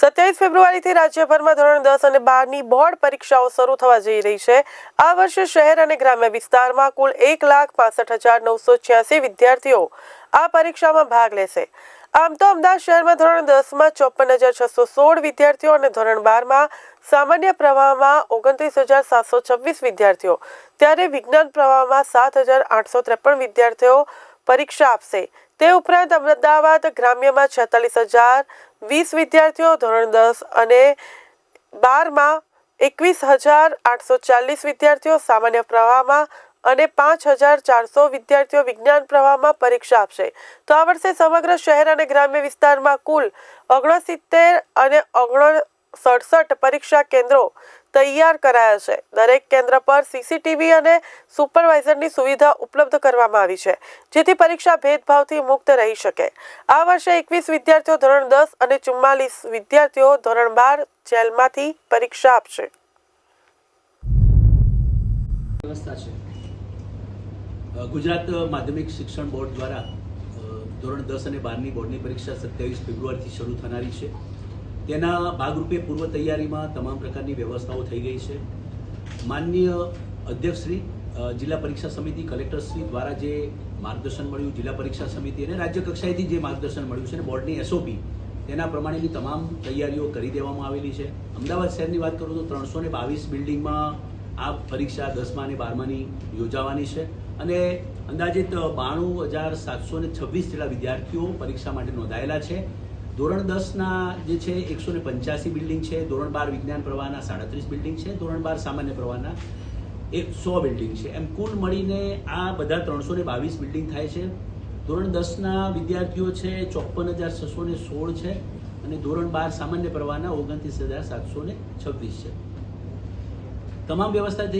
સત્યાવીસ ફેબ્રુઆરીથી રાજ્યભરમાં ધોરણ દસ અને બારની બોર્ડ પરીક્ષાઓ શરૂ થવા જઈ રહી છે. આ વર્ષે શહેર અને ગ્રામ્ય વિસ્તારમાં કુલ એક લાખ પાસઠ હજાર નવસો છ્યાસી વિદ્યાર્થીઓ આ પરીક્ષામાં ભાગ લેશે. આમ તો અમદાવાદ શહેરમાં ધોરણ દસમાં ચોપન હજાર છસો સોળ વિદ્યાર્થીઓ અને ધોરણ બારમાં સામાન્ય પ્રવાહમાં ઓગણત્રીસ હજાર સાતસો છવ્વીસ વિદ્યાર્થીઓ. ત્યારે વિજ્ઞાન પ્રવાહમાં સાત હજાર આઠસો ત્રેપન વિદ્યાર્થીઓ પરીક્ષા આપશે. તે ઉપરાંત અમદાવાદ ગ્રામ્યમાં છેતાલીસ હજાર વીસ વિદ્યાર્થીઓ ધોરણ દસ અને બારમાં એકવીસ હજાર આઠસો ચાલીસ વિદ્યાર્થીઓ સામાન્ય પ્રવાહમાં અને પાંચ હજાર ચારસો વિદ્યાર્થીઓ વિજ્ઞાન પ્રવાહમાં પરીક્ષા આપશે. તો આ વર્ષે સમગ્ર શહેર અને ગ્રામ્ય વિસ્તારમાં કુલ ઓગણસિત્તેર અને ઓગણ સડસઠ પરીક્ષા કેન્દ્રો તૈયાર કરાયા છે. દરેક કેન્દ્ર પર સીસીટીવી અને સુપરવાઇઝરની સુવિધા ઉપલબ્ધ કરવામાં આવી છે, જેથી પરીક્ષા ભેદભાવથી મુક્ત રહી શકે. આ વર્ષે એકવીસ વિદ્યાર્થીઓ ધોરણ દસ અને ચુમ્માલીસ વિદ્યાર્થીઓ ધોરણ બાર જેલમાંથી પરીક્ષા આપશે. ગુજરાત માધ્યમિક શિક્ષણ બોર્ડ દ્વારા ધોરણ દસ અને બારની બોર્ડની પરીક્ષા સત્યાવીસ ફેબ્રુઆરીથી શરૂ થનારી છે. તેના ભાગરૂપે પૂર્વ તૈયારીમાં તમામ પ્રકારની વ્યવસ્થાઓ થઈ ગઈ છે. માનનીય અધ્યક્ષશ્રી જિલ્લા પરીક્ષા સમિતિ કલેક્ટરશ્રી દ્વારા જે માર્ગદર્શન મળ્યું, જિલ્લા પરીક્ષા સમિતિ અને રાજ્ય કક્ષાએથી જે માર્ગદર્શન મળ્યું છે અને બોર્ડની એસઓપી તેના પ્રમાણેની તમામ તૈયારીઓ કરી દેવામાં આવેલી છે. અમદાવાદ શહેરની વાત કરું તો ત્રણસો ને બાવીસ બિલ્ડિંગમાં આ પરીક્ષા દસમા અને બારમાની યોજાવાની છે અને અંદાજિત બાણું હજાર સાતસો ને છવ્વીસ જેટલા વિદ્યાર્થીઓ પરીક્ષા માટે નોંધાયેલા છે. ધોરણ દસના જે છે, એકસો ને પંચ્યાસી બિલ્ડિંગ છે. ધોરણ બાર વિજ્ઞાન પ્રવાહના સાડત્રીસ બિલ્ડિંગ છે. ધોરણ બાર સામાન્ય પ્રવાહના એક સો બિલ્ડિંગ છે. એમ કુલ મળીને આ બધા ત્રણસો ને બાવીસ બિલ્ડિંગ થાય છે. ધોરણ દસના વિદ્યાર્થીઓ છે, ચોપન હજાર છસો ને સોળ છે અને ધોરણ બાર સામાન્ય પ્રવાહના ઓગણત્રીસ હજાર સાતસો ને છવ્વીસ છે. તમામ વ્યવસ્થા